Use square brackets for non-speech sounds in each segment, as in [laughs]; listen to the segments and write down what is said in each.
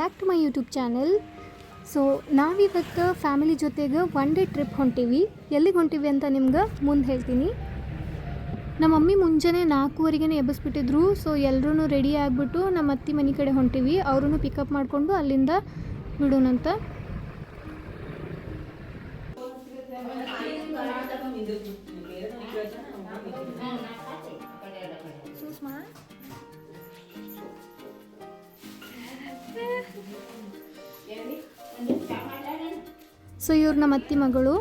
Back to my YouTube channel so ನಾವಿವತ್ತು family ಜೊತೆಗೆ one day trip ಹೊಂಟೀವಿ. ಎಲ್ಲಿಗೆ ಹೊಂಟೀವಿ ಅಂತ ನಿಮ್ಗೆ ಮುಂದೆ ಹೇಳ್ತೀನಿ. ನಮ್ಮ ಮಮ್ಮಿ ಮುಂಜಾನೆ ನಾಲ್ಕೂವರೆಗೆ ಎಬ್ಬಿಸ್ಬಿಟ್ಟಿದ್ರು. ಸೊ ಎಲ್ಲರೂ ರೆಡಿ ಆಗಿಬಿಟ್ಟು ನಮ್ಮ ಅತ್ತಿ ಮನೆ ಕಡೆ ಹೊಂಟೀವಿ. ಅವ್ರೂ ಪಿಕಪ್ ಮಾಡಿಕೊಂಡು ಅಲ್ಲಿಂದ ಬಿಡೋಣಂತ ಸೊ ಇವ್ರು ನಮ್ಮ ಅತ್ತಿ ಮಗಳು.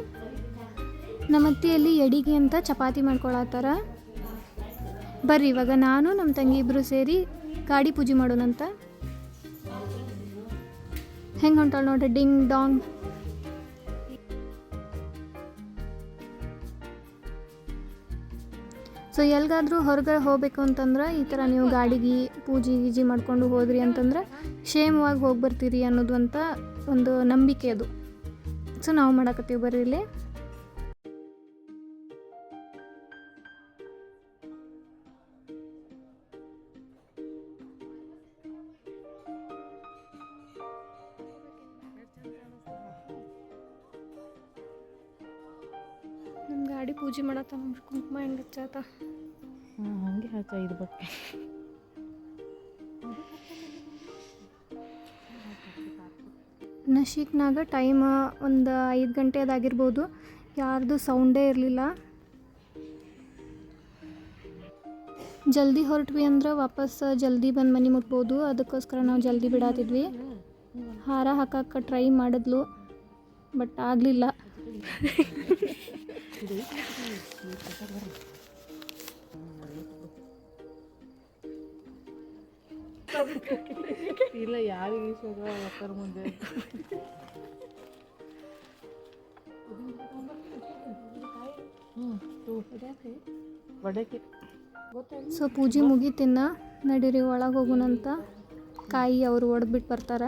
ನಮ್ಮ ಅತ್ತಿಯಲ್ಲಿ ಎಡಿಗೆ ಅಂತ ಚಪಾತಿ ಮಾಡ್ಕೊಳತ್ತಾರ. ಬರ್ರಿ, ಇವಾಗ ನಾನು, ನಮ್ಮ ತಂಗಿ ಇಬ್ಬರು ಸೇರಿ ಗಾಡಿ ಪೂಜೆ ಮಾಡೋಣಂತ ಹೆಂಗೆ ಹೊಂಟಾಳ ನೋಡ್ರಿ, ಡಿಂಗ್ ಡಾಂಗ್. ಸೊ ಎಲ್ಲಿಗಾದರೂ ಹೊರಗಡೆ ಹೋಗ್ಬೇಕು ಅಂತಂದ್ರೆ ಈ ಥರ ನೀವು ಗಾಡಿಗೆ ಪೂಜೆ ಗೀಜಿ ಮಾಡಿಕೊಂಡು ಹೋದ್ರಿ ಅಂತಂದ್ರೆ ಕ್ಷೇಮವಾಗಿ ಹೋಗಿ ಬರ್ತೀರಿ ಅನ್ನೋದು ಅಂತ ಒಂದು ನಂಬಿಕೆ ಅದು. ಸೊ ನಾವು ಮಾಡಕತ್ತೀವಿ ಬರ್ರಿ ಇಲ್ಲಿ. ಗಾಡಿ ಪೂಜೆ ಮಾಡತ್ತ ಕುಂಕುಮ ಹೆಂಗೆ ಹಚ್ಚಾತ ಹಾಂ ಹಂಗೆ ಹಚ್ಚ ಇದು ಬಟ್ಟೆ. ನಶೀಕ್ನಾಗ ಟೈಮ್ ಒಂದು ಐದು ಗಂಟೆದಾಗಿರ್ಬೋದು ಯಾರ್ದು ಸೌಂಡೇ ಇರಲಿಲ್ಲ. ಜಲ್ದಿ ಹೊರಟ್ವಿ ಅಂದ್ರೆ ವಾಪಸ್ ಜಲ್ದಿ ಬಂದು ಮನೆ ಮುಟ್ಬೋದು. ಅದಕ್ಕೋಸ್ಕರ ನಾವು ಜಲ್ದಿ ಬಿಡಾತಿದ್ವಿ. ಹಾರ ಹಾಕಕ್ಕೆ ಟ್ರೈ ಮಾಡಿದ್ಲು ಬಟ್ ಆಗಲಿಲ್ಲ. [laughs] ಇಲ್ಲ ಯಾರಿಗೆ ಒಕ್ಕರ ಮುಂದೆ. ಸೊ ಪೂಜೆ ಮುಗೀತಿನ್ನ? ನಡೀರಿ ಒಳಗೆ ಹೋಗುನಂತ. ಕಾಯಿ ಅವರು ಒಡೆದ್ಬಿಟ್ಟು ಬರ್ತಾರ.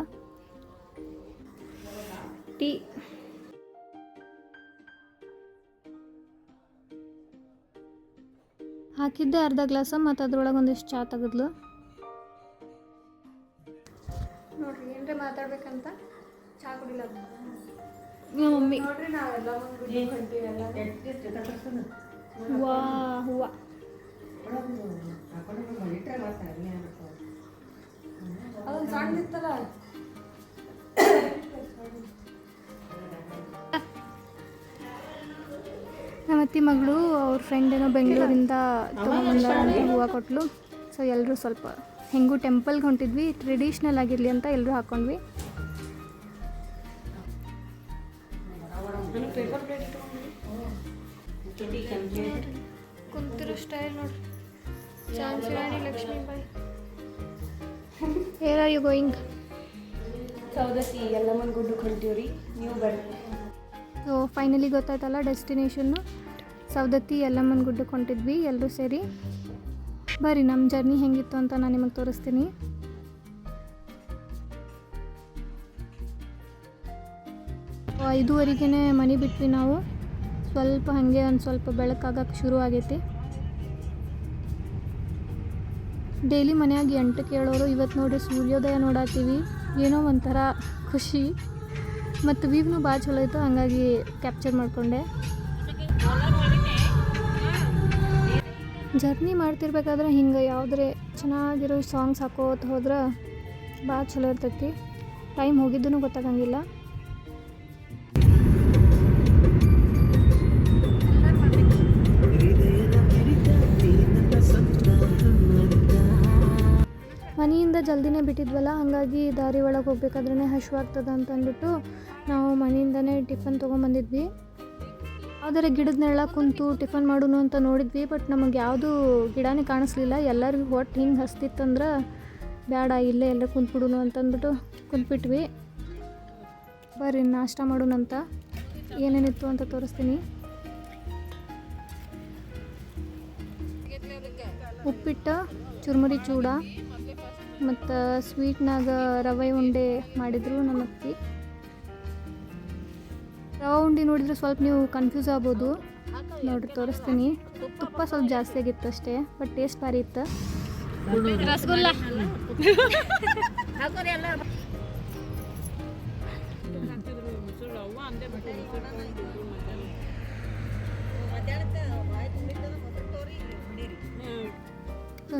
ಟೀ. ಹಾಕಿದ್ದೆ ಅರ್ಧ ಗ್ಲಾಸ ಮತ್ತು ಅದ್ರೊಳಗೆ ಒಂದಿಷ್ಟು ಚಾ ತೆಗೆದ್ಲು. ಮಮ್ಮಿ. ಹೂವ ನಮ್ಮ ಅತ್ತಿ ಮಗಳು ಅವ್ರ ಫ್ರೆಂಡ್ ಏನೋ ಬೆಂಗಳೂರಿಂದ ತೊಗೊಂಬಂದಾರಂತ ಹೂವು ಕೊಟ್ಲು. ಸೊ ಎಲ್ಲರೂ ಸ್ವಲ್ಪ ಹೆಂಗೂ ಟೆಂಪಲ್ಗೆ ಹೊಂಟಿದ್ವಿ. ಟ್ರೆಡಿಷ್ನಲ್ ಆಗಿರಲಿ ಅಂತ ಎಲ್ಲರೂ ಹಾಕ್ಕೊಂಡ್ವಿ ಕುಂತಿರೋ ಸ್ಟೈಲ್ ನೋಡ್ರಿ Jhansi Rani Lakshmibai where are you going Saundatti ಎಲ್ಲಮ್ಮನ ಗುಡ್ಡಕ್ಕೆ ಹೊಂಟೀವ್ರಿ ನೀವು ಬರ್ರಿ ಸೊ ಫೈನಲಿ ಗೊತ್ತಾಯ್ತಲ್ಲ ಡೆಸ್ಟಿನೇಷನ್ನು ಸೌದತ್ತಿ ಎಲ್ಲಮ್ಮನ ಗುಡ್ಡಕ್ಕೆ ಹೊಂಟಿದ್ವಿ ಎಲ್ಲರೂ ಸೇರಿ. ಬರ್ರಿ ನಮ್ಮ ಜರ್ನಿ ಹೆಂಗಿತ್ತು ಅಂತ ನಾನು ನಿಮಗೆ ತೋರಿಸ್ತೀನಿ. ಐದೂವರೆಗೆ ಮನೆ ಬಿಟ್ವಿ ನಾವು. ಸ್ವಲ್ಪ ಹಾಗೆ ಒಂದು ಸ್ವಲ್ಪ ಬೆಳಕಾಗಕ್ಕೆ ಶುರು ಆಗೈತಿ. ಡೈಲಿ ಮನೆಯಾಗ ಎಂಟು ಕೇಳೋರು ಇವತ್ತು ನೋಡಿ ಸೂರ್ಯೋದಯ ನೋಡತ್ತೀವಿ. ಏನೋ ಒಂಥರ ಖುಷಿ. ಮತ್ತು ವ್ಯೂವ್ನು ಭಾಳ ಚಲೋ ಇತ್ತು, ಹಾಗಾಗಿ ಕ್ಯಾಪ್ಚರ್ ಮಾಡಿಕೊಂಡೆ. ಜರ್ನಿ ಮಾಡ್ತಿರ್ಬೇಕಾದ್ರೆ ಹಿಂಗೆ ಯಾವುದ್ರೆ ಚೆನ್ನಾಗಿರೋ ಸಾಂಗ್ಸ್ ಹಾಕೋತ ಹೋದ್ರೆ ಭಾಳ ಚಲೋ ಇರ್ತೈತಿ. ಟೈಮ್ ಹೋಗಿದ್ದೂ ಗೊತ್ತಾಗಂಗಿಲ್ಲ. ಬಿಟ್ಟಿದ್ವಲ್ಲ, ಹಾಗಾಗಿ ದಾರಿ ಒಳಗೆ ಹೋಗ್ಬೇಕಾದ್ರೆ ಹಶ್ವಾಗ್ತದ ಅಂತ ಅಂದ್ಬಿಟ್ಟು ನಾವು ಮನೆಯಿಂದನೇ ಟಿಫನ್ ತೊಗೊಂಬಂದಿದ್ವಿ. ಆದರೆ ಗಿಡದ ನೆರಳ ಕುಂತು ಟಿಫನ್ ಮಾಡೋಣ ಅಂತ ನೋಡಿದ್ವಿ, ಬಟ್ ನಮಗೆ ಯಾವುದು ಗಿಡನೇ ಕಾಣಿಸ್ಲಿಲ್ಲ. ಎಲ್ಲರಿಗೂ ಒಟ್ಟು ಹಿಂಗೆ ಹಸ್ತಿತ್ತಂದ್ರೆ ಬೇಡ ಇಲ್ಲೇ ಎಲ್ಲ ಕುಂತ್ಬಿಡೋಣ ಅಂತಂದ್ಬಿಟ್ಟು ಕುಂತ್ಬಿಟ್ವಿ. ಬರ್ರಿ, ನಾಷ್ಟ ಮಾಡೋಣ ಅಂತ. ಏನೇನಿತ್ತು ಅಂತ ತೋರಿಸ್ತೀನಿ. ಉಪ್ಪಿಟ್ಟು, ಚುರುಮುರಿ ಚೂಡ ಮತ್ತು ಸ್ವೀಟ್ನಾಗ ರವೆ ಉಂಡೆ ಮಾಡಿದ್ರು ನಮ್ಮ ರವೆ ಉಂಡೆ ನೋಡಿದ್ರೆ ಸ್ವಲ್ಪ ನೀವು ಕನ್ಫ್ಯೂಸ್ ಆಗ್ಬೋದು. ನೋಡಿರಿ ತೋರಿಸ್ತೀನಿ. ತುಪ್ಪ ಸ್ವಲ್ಪ ಜಾಸ್ತಿ ಆಗಿತ್ತು ಅಷ್ಟೇ ಬಟ್ ಟೇಸ್ಟ್ ಭಾರಿ ಇತ್ತು. ರಸಗುಲ್ಲ.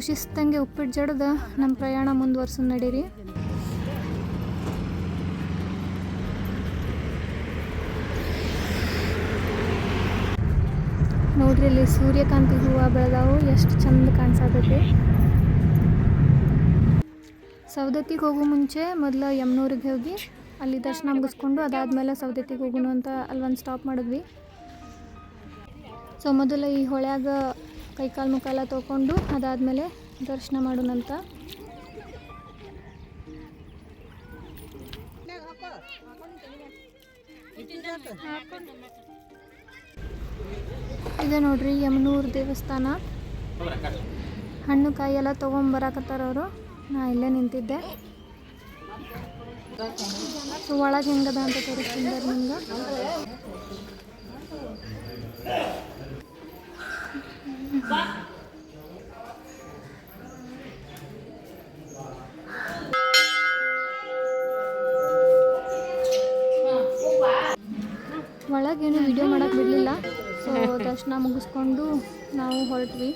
ಶಿಸ್ತಂಗೆ ಉಪ್ಪಿಟ್ಟು ಜಡದ ನಮ್ಮ ಪ್ರಯಾಣ ಮುಂದುವರ್ಸು ನಡೀರಿ. ನೋಡ್ರಿ ಇಲ್ಲಿ ಸೂರ್ಯಕಾಂತಿ ಹೂವು ಬೆಳೆದಾವು, ಎಷ್ಟು ಚಂದ ಕಾಣಿಸತೈತಿ. ಸವದತ್ತಿಗೆ ಹೋಗೋ ಮುಂಚೆ ಮೊದಲು ಯಮ್ನೂರಿಗೆ ಹೋಗಿ, ಅಲ್ಲಿ ದರ್ಶನ ಮುಗಿಸ್ಕೊಂಡು ಅದಾದಮೇಲೆ ಸವದತ್ತಿಗೆ ಹೋಗೋಣ ಅಂತ ಅಲ್ಲಿ ಒಂದು ಸ್ಟಾಪ್ ಮಾಡಿದ್ವಿ. ಸೊ ಮೊದಲು ಈ ಹೊಳ್ಯಾಗ ಕೈಕಾಲು ಮುಖ ಎಲ್ಲ ತೊಗೊಂಡು ಅದಾದಮೇಲೆ ದರ್ಶನ ಮಾಡೋಣಂತ ಇದೆ ನೋಡ್ರಿ ಯಮನೂರು ದೇವಸ್ಥಾನ. ಹಣ್ಣು ಕಾಯಿ ಎಲ್ಲ ತೊಗೊಂಬರಾಕತ್ತಾರ ಅವರು. ನಾ ಇಲ್ಲೇ ನಿಂತಿದ್ದೆ. ಸೊ, ಒಳಗೆ ಹೆಂಗದ ಅಂತ ತೋರಿಸ್ತೀನಿ ನಿಮ್ಗೆ. ಒಳಗೇನು ವಿಡಿಯೋ ಮಾಡಕ್ಕೆ ಬಿಡ್ಲಿಲ್ಲ. ಸೊ ದರ್ಶನ ಮುಗಿಸ್ಕೊಂಡು ನಾವು ಹೊರಟ್ವಿ.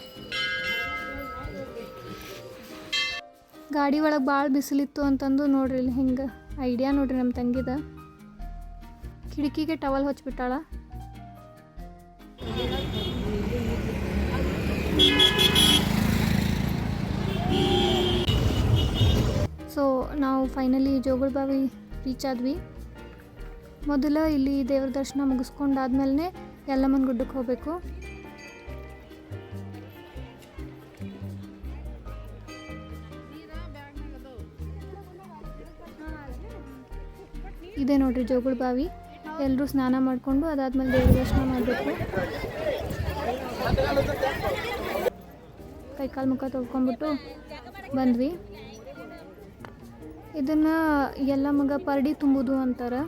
ಗಾಡಿ ಒಳಗೆ ಭಾಳ ಬಿಸಿಲಿತ್ತು ಅಂತಂದು ನೋಡ್ರಿ, ಇಲ್ಲಿ ಹಿಂಗೆ ಐಡಿಯಾ ನೋಡ್ರಿ ನಮ್ಮ ತಂಗಿದ. ಕಿಟಕಿಗೆ ಟವಲ್ ಹೊಚ್ಬಿಟ್ಟಾಳ. ಸೊ ನಾವು ಫೈನಲಿ ಜೋಗುಳಬಾವಿ ರೀಚ್ ಆದ್ವಿ. ಮೊದಲ ಇಲ್ಲಿ ದೇವ್ರ ದರ್ಶನ ಮುಗಿಸ್ಕೊಂಡಾದ್ಮೇಲೆ ಯಲ್ಲಮ್ಮನ ಗುಡ್ಡಕ್ಕೆ ಹೋಗಬೇಕು. ಇದೆ ನೋಡ್ರಿ ಜೋಗುಳ ಬಾವಿ. ಎಲ್ಲರೂ ಸ್ನಾನ ಮಾಡಿಕೊಂಡು ಅದಾದ್ಮೇಲೆ ದೇವ್ರ ದರ್ಶನ ಮಾಡಬೇಕು. ಕೈಕಾಲು ಮುಖ ತೊಳ್ಕೊಂಬಿಟ್ಟು ಬಂದ್ವಿ. ಇದನ್ನು ಎಲ್ಲ ಮಗ ಪರ್ಡಿ ತುಂಬುದು ಅಂತಾರೆ.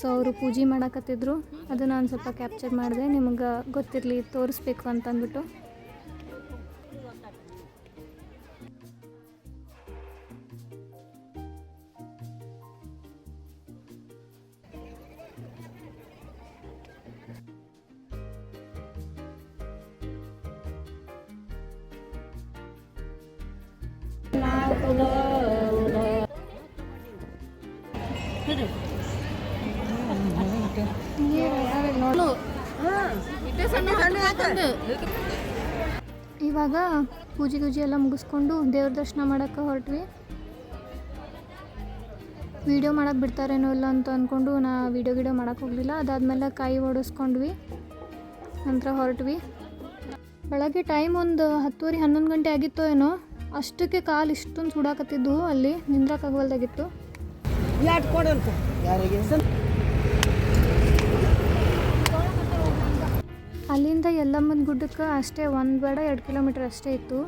ಸೊ ಅವರು ಪೂಜೆ ಮಾಡಕತ್ತಿದ್ರು. ಅದನ್ನು ಒಂದು ಸ್ವಲ್ಪ ಕ್ಯಾಪ್ಚರ್ ಮಾಡಿದೆ. ನಿಮಗೆ ಗೊತ್ತಿರಲಿ, ತೋರಿಸ್ಬೇಕು ಅಂತ ಇವಾಗ ಪೂಜೆ ಗೂಜೆ ಎಲ್ಲ ಮುಗಿಸ್ಕೊಂಡು ದೇವ್ರ ದರ್ಶನ ಮಾಡೋಕ್ಕೆ ಹೊರಟ್ವಿ. ವಿಡಿಯೋ ಮಾಡಕ್ಕೆ ಬಿಡ್ತಾರೇನೋ ಇಲ್ಲ ಅಂತ ಅಂದ್ಕೊಂಡು ನಾ ವಿಡಿಯೋ ಗಿಡಿಯೋ ಮಾಡಕ್ಕೆ ಹೋಗಲಿಲ್ಲ. ಅದಾದಮೇಲೆ ಕಾಯಿ ಓಡಿಸ್ಕೊಂಡ್ವಿ ನಂತರ ಹೊರಟ್ವಿ. ಬೆಳಗ್ಗೆ ಟೈಮ್ ಒಂದು ಹತ್ತುವರೆ ಹನ್ನೊಂದು ಗಂಟೆ ಆಗಿತ್ತೋ ಏನೋ. ಅಷ್ಟಕ್ಕೆ ಕಾಲು ಇಷ್ಟೊಂದು ಸುಡಾಕತ್ತಿದ್ದು ಅಲ್ಲಿ ನಿಂದ್ರಕ್ಕಾಗವಲ್ದಾಗಿತ್ತು ಅಲ್ಲಿಂದ ಯಲ್ಲಮ್ಮನ ಗುಡ್ಡಕ್ಕೆ ಅಷ್ಟೇ ಒಂದು ಬೇಡ ಎರಡು ಕಿಲೋಮೀಟ್ರ್ ಅಷ್ಟೇ ಇತ್ತು.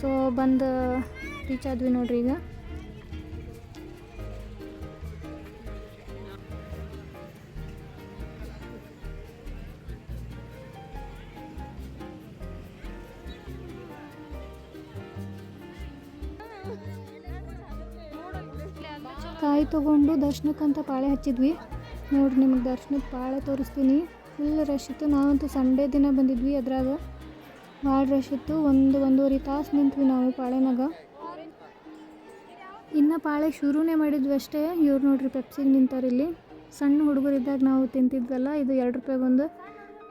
ಸೊ ಬಂದು ರೀಚ್ ಆದ್ವಿ ನೋಡ್ರಿ ಈಗ. ಕಾಯಿ ತೊಗೊಂಡು ದರ್ಶನಕ್ಕಂತ ಪಾಳೆ ಹಚ್ಚಿದ್ವಿ. ನೋಡಿ ನಿಮಗೆ ದರ್ಶನಕ್ಕೆ ಪಾಳೆ ತೋರಿಸ್ತೀನಿ. ಫುಲ್ ರಶ್ ಇತ್ತು. ನಾವಂತೂ ಸಂಡೇ ದಿನ ಬಂದಿದ್ವಿ ಅದ್ರಾಗ. ಭಾಳ ರಶ್ ಇತ್ತು. ಒಂದು ಒಂದೂವರೆ ತಾಸು ನಿಂತ್ವಿ ನಾವು ಪಾಳೆನಾಗ. ಇನ್ನು ಪಾಳೆ ಶುರುನೇ ಮಾಡಿದ್ವಿ ಅಷ್ಟೇ. ಇವ್ರು ನೋಡ್ರಿ ಪೆಪ್ಸಿಗೆ ನಿಂತಾರೆ ಇಲ್ಲಿ. ಸಣ್ಣ ಹುಡುಗರಿದ್ದಾಗ ನಾವು ತಿಂತಿದ್ವಲ್ಲ, ಇದು ಎರಡು ರೂಪಾಯಿಗೊಂದು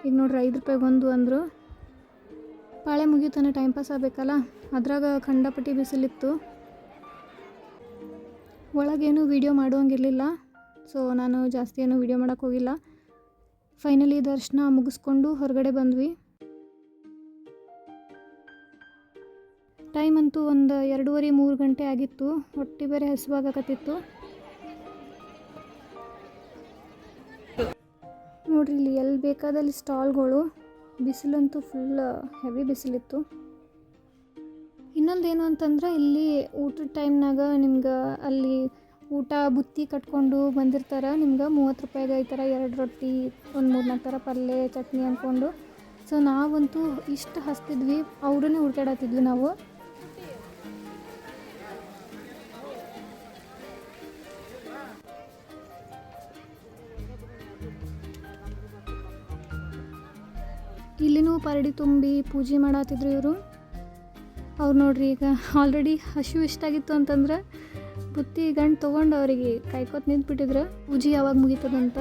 ಈಗ ನೋಡ್ರಿ ಐದು ರೂಪಾಯಿಗೊಂದು ಅಂದರು. ಪಾಳೆ ಮುಗಿಯುತ್ತಾನೆ ಟೈಮ್ ಪಾಸ್ ಆಗಬೇಕಲ್ಲ? ಅದ್ರಾಗ ಖಂಡಪಟ್ಟಿ ಬಿಸಿಲಿತ್ತು. ಒಳಗೇನು ವೀಡಿಯೋ ಮಾಡುವಂಗಿರಲಿಲ್ಲ. ಸೊ ನಾನು ಜಾಸ್ತಿ ಏನು ವೀಡಿಯೋ ಮಾಡೋಕ್ಕೆ ಹೋಗಿಲ್ಲ. ಫೈನಲಿ ದರ್ಶನ ಮುಗಿಸ್ಕೊಂಡು ಹೊರಗಡೆ ಬಂದ್ವಿ. ಟೈಮ್ ಅಂತೂ ಒಂದು ಎರಡೂವರೆ, ಮೂರು ಗಂಟೆ ಆಗಿತ್ತು. ಹೊಟ್ಟೆ ಬೇರೆ ಹಸಿವಾಗಕತ್ತಿತ್ತು. ನೋಡ್ರಿ, ಇಲ್ಲಿ ಎಲ್ಲಿ ಬೇಕಾದಲ್ಲಿ ಸ್ಟಾಲ್ಗಳು ಬಿಸಿಲಂತೂ ಫುಲ್ ಹೆವಿ ಬಿಸಿಲಿತ್ತು. ಇನ್ನೊಂದು ಏನು ಅಂತಂದ್ರೆ ಇಲ್ಲಿ ಊಟದ ಟೈಮ್ನಾಗ ನಿಮ್ಗೆ ಅಲ್ಲಿ ಊಟ ಬುತ್ತಿ ಕಟ್ಕೊಂಡು ಬಂದಿರ್ತಾರೆ. ನಿಮ್ಗೆ ಮೂವತ್ತು ರೂಪಾಯಿಗೆ ಈ ಥರ ಎರಡು ರೊಟ್ಟಿ, ಒಂದು ಮೂರು ನಾಲ್ಕು ಥರ ಪಲ್ಯ ಚಟ್ನಿ ಅಂದ್ಕೊಂಡು. ಸೊ ನಾವಂತೂ ಇಷ್ಟು ಹಸ್ತಿದ್ವಿ. ಅವ್ರನ್ನೇ ಹುಡ್ಕಾಡತ್ತಿದ್ವಿ ನಾವು. ಇಲ್ಲಿನೂ ಪರಡಿ ತುಂಬಿ ಪೂಜೆ ಮಾಡತ್ತಿದ್ರು ಇವರು. ಅವ್ರು ನೋಡ್ರಿ, ಈಗ ಆಲ್ರೆಡಿ ಹಸು ಎಷ್ಟಾಗಿತ್ತು ಅಂತಂದ್ರೆ, ಬುತ್ತಿ ಗಂಡು ತೊಗೊಂಡು ಅವರಿಗೆ ಕಾಯ್ಕೋತ ನಿಂತ್ಬಿಟ್ಟಿದ್ರು. ಪೂಜೆ ಯಾವಾಗ ಮುಗೀತದಂತ?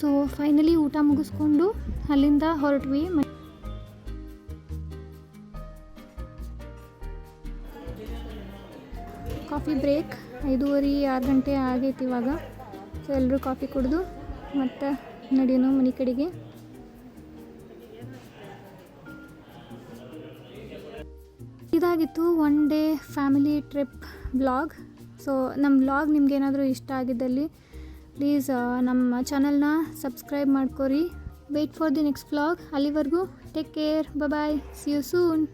ಸೊ ಫೈನಲಿ ಊಟ ಮುಗಿಸ್ಕೊಂಡು ಅಲ್ಲಿಂದ ಹೊರಟ್ವಿ. ಕಾಫಿ ಬ್ರೇಕ್ ಐದೂವರೆ ಆರು ಗಂಟೆ ಆಗೈತಿ ಇವಾಗ. ಸೊ ಎಲ್ಲರೂ ಕಾಫಿ ಕುಡಿದು ಮತ್ತು ನಡೆಯೋಣ ಮನೆ ಕಡೆಗೆ. ಇದಾಗಿತ್ತು one day family trip blog so ನಮ್ಮ ಬ್ಲಾಗ್ ನಿಮ್ಗೇನಾದರೂ ಇಷ್ಟ ಆಗಿದ್ದಲ್ಲಿ ಪ್ಲೀಸ್ ನಮ್ಮ ಚಾನಲ್ನ ಸಬ್ಸ್ಕ್ರೈಬ್ ಮಾಡ್ಕೊರಿ. Wait for the next blog ಅಲ್ಲಿವರೆಗೂ take care bye see you soon